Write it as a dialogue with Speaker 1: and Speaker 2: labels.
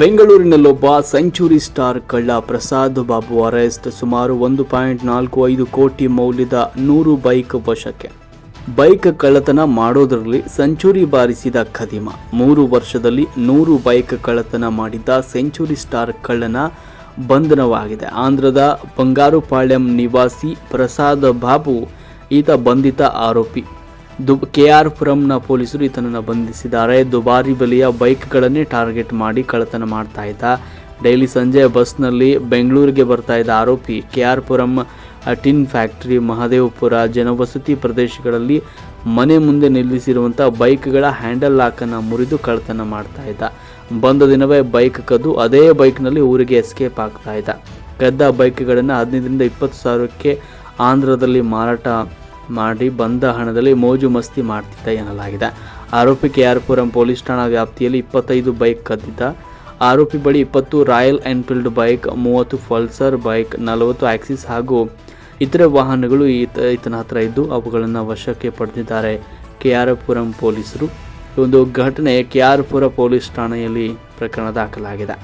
Speaker 1: ಬೆಂಗಳೂರಿನಲ್ಲೊಬ್ಬ century star ಕಳ್ಳ Prasad Babu arrest ಸುಮಾರು ಒಂದು ಪಾಯಿಂಟ್ ನಾಲ್ಕು ಐದು ಕೋಟಿ ಮೌಲ್ಯದ ನೂರು ಬೈಕ್ ವಶಕ್ಕೆ. ಬೈಕ್ ಕಳ್ಳತನ ಮಾಡೋದರಲ್ಲಿ ಸೆಂಚುರಿ ಬಾರಿಸಿದ ಖದಿಮ. ಮೂರು ವರ್ಷದಲ್ಲಿ ನೂರು ಬೈಕ್ ಕಳ್ಳತನ ಮಾಡಿದ್ದ ಸೆಂಚುರಿ ಸ್ಟಾರ್ ಕಳ್ಳನ ಬಂಧನವಾಗಿದೆ. ಆಂಧ್ರದ ಬಂಗಾರುಪಾಳ್ಯಂ ನಿವಾಸಿ ಪ್ರಸಾದ್ ಬಾಬು, ಈತ ಬಂಧಿತ ಆರೋಪಿ. ದು ಕೆ ಆರ್ ಪುರಂನ ಪೊಲೀಸರು ಈತನನ್ನು ಬಂಧಿಸಿದ್ದಾರೆ. ದುಬಾರಿ ಬೆಲೆಯ ಬೈಕ್ಗಳನ್ನೇ ಟಾರ್ಗೆಟ್ ಮಾಡಿ ಕಳ್ಳತನ ಮಾಡ್ತಾ ಇದ್ದ. ಡೈಲಿ ಸಂಜೆ ಬಸ್ನಲ್ಲಿ ಬೆಂಗಳೂರಿಗೆ ಬರ್ತಾ ಇದ್ದ ಆರೋಪಿ K R Puram tin factory, Mahadevapura, ಜನವಸತಿ ಪ್ರದೇಶಗಳಲ್ಲಿ ಮನೆ ಮುಂದೆ ನಿಲ್ಲಿಸಿರುವಂಥ ಬೈಕ್ಗಳ ಹ್ಯಾಂಡಲ್ ಲಾಕನ್ನು ಮುರಿದು ಕಳ್ಳತನ ಮಾಡ್ತಾ ಇದ್ದ. ಬಂದ ದಿನವೇ ಬೈಕ್ ಕದ್ದು ಅದೇ ಬೈಕ್ನಲ್ಲಿ ಊರಿಗೆ ಎಸ್ಕೇಪ್ ಆಗ್ತಾ ಇದ್ದ. ಕದ್ದ ಬೈಕ್ಗಳನ್ನು ಹದಿನೈದರಿಂದ ಇಪ್ಪತ್ತು ಸಾವಿರಕ್ಕೆ ಆಂಧ್ರದಲ್ಲಿ ಮಾರಾಟ ಮಾಡಿ ಬಂದ ಹಣದಲ್ಲಿ ಮೋಜು ಮಸ್ತಿ ಮಾಡ್ತಿದ್ದ ಎನ್ನಲಾಗಿದೆ. ಆರೋಪಿ ಕೆ ಆರ್ ಪುರಂ ಪೊಲೀಸ್ ಠಾಣಾ ವ್ಯಾಪ್ತಿಯಲ್ಲಿ ಇಪ್ಪತ್ತೈದು ಬೈಕ್ ಕದ್ದಿದ್ದ ಆರೋಪಿ ಬಳಿ ಇಪ್ಪತ್ತು ರಾಯಲ್ ಎನ್ಫೀಲ್ಡ್ ಬೈಕ್, ಮೂವತ್ತು ಪಲ್ಸರ್ ಬೈಕ್, ನಲವತ್ತು ಆಕ್ಸಿಸ್ ಹಾಗೂ ಇತರೆ ವಾಹನಗಳು ಈತ, ಈತನ ಹತ್ರ ಇದ್ದು ಅವುಗಳನ್ನು ವಶಕ್ಕೆ ಪಡೆದಿದ್ದಾರೆ. ಕೆ ಆರ್ ಪುರಂ ಪೊಲೀಸರು ಒಂದು ಘಟನೆ ಕೆ ಆರ್ ಪುರ ಪೊಲೀಸ್ ಠಾಣೆಯಲ್ಲಿ ಪ್ರಕರಣ ದಾಖಲಾಗಿದೆ.